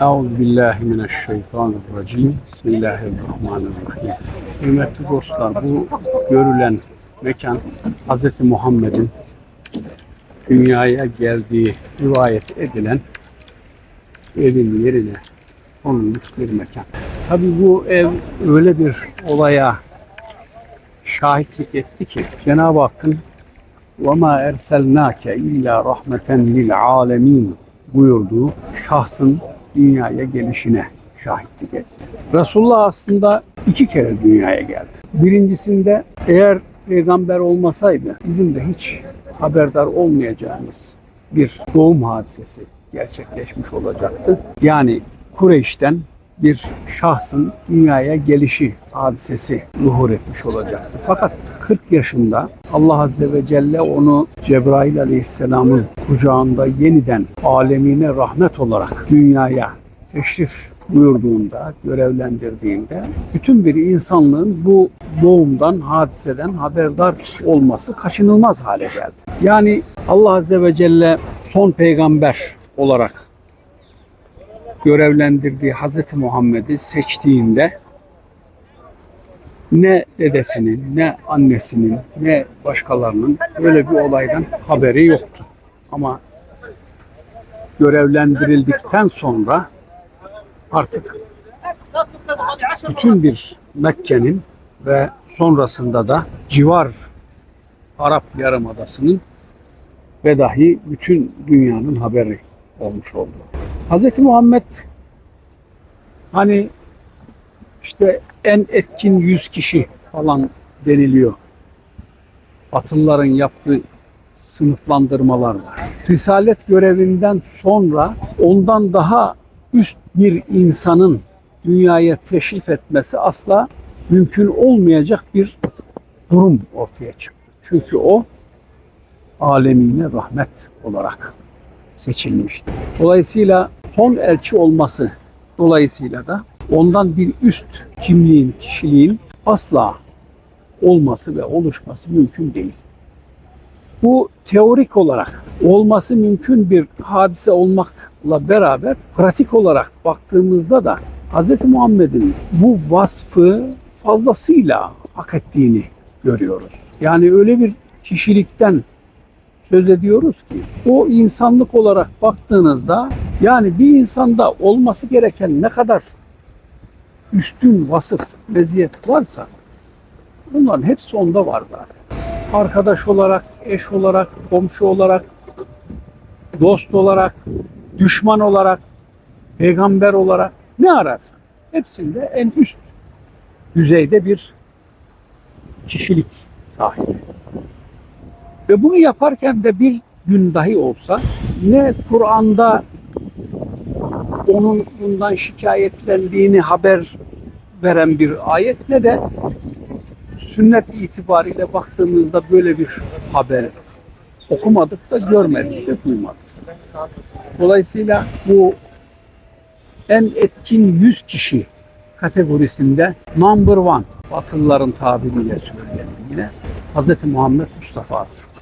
Euzu billahi mineşşeytanirracim. Bismillahirrahmanirrahim. Hürmetli dostlar, bu görülen mekan Hz. Muhammed'in dünyaya geldiği rivayet edilen evin yerine konulmuş bir mekan. Tabi bu ev öyle bir olaya şahitlik etti ki Cenab-ı Hakk'ın وَمَا اَرْسَلْنَاكَ اِلَّا رَحْمَةً لِلْعَالَمِينَ buyurduğu şahsın dünyaya gelişine şahitlik etti. Resulullah aslında iki kere dünyaya geldi. Birincisinde eğer peygamber olmasaydı bizim de hiç haberdar olmayacağımız bir doğum hadisesi gerçekleşmiş olacaktı. Yani Kureyş'ten bir şahsın dünyaya gelişi hadisesi zuhur etmiş olacaktı. Fakat 40 yaşında Allah Azze ve Celle onu Cebrail Aleyhisselam'ın kucağında yeniden alemine rahmet olarak dünyaya teşrif buyurduğunda, görevlendirdiğinde bütün bir insanlığın bu doğumdan, hadiseden haberdar olması kaçınılmaz hale geldi. Yani Allah Azze ve Celle son peygamber olarak görevlendirdiği Hz. Muhammed'i seçtiğinde ne dedesinin, ne annesinin, ne başkalarının böyle bir olaydan haberi yoktu. Ama görevlendirildikten sonra artık bütün bir Mekke'nin ve sonrasında da civar Arap Yarımadası'nın ve dahi bütün dünyanın haberi olmuş oldu. Hz. Muhammed hani işte en etkin 100 kişi falan deniliyor. Batılıların yaptığı sınıflandırmalar var. Risalet görevinden sonra ondan daha üst bir insanın dünyaya teşrif etmesi asla mümkün olmayacak bir durum ortaya çıktı. Çünkü o alemine rahmet olarak seçilmişti. Dolayısıyla son elçi olması dolayısıyla da ondan bir üst kimliğin, kişiliğin asla olması ve oluşması mümkün değil. Bu teorik olarak olması mümkün bir hadise olmakla beraber pratik olarak baktığımızda da Hz. Muhammed'in bu vasfı fazlasıyla hak ettiğini görüyoruz. Yani öyle bir kişilikten söz ediyoruz ki o insanlık olarak baktığınızda yani bir insanda olması gereken ne kadar üstün vasıf, meziyet varsa bunların hepsi onda var zaten. Arkadaş olarak, eş olarak, komşu olarak, dost olarak, düşman olarak, peygamber olarak ne ararsan hepsinde en üst düzeyde bir kişilik sahibi. Ve bunu yaparken de bir gün dahi olsa ne Kur'an'da onun bundan şikayetlendiğini haber veren bir ayet ne de sünnet itibariyle baktığımızda böyle bir haber okumadık da görmedik de duymadık. Dolayısıyla bu en etkin 100 kişi kategorisinde number one Batılıların tabiriyle söyleyelim yine Hz. Muhammed Mustafa'dır.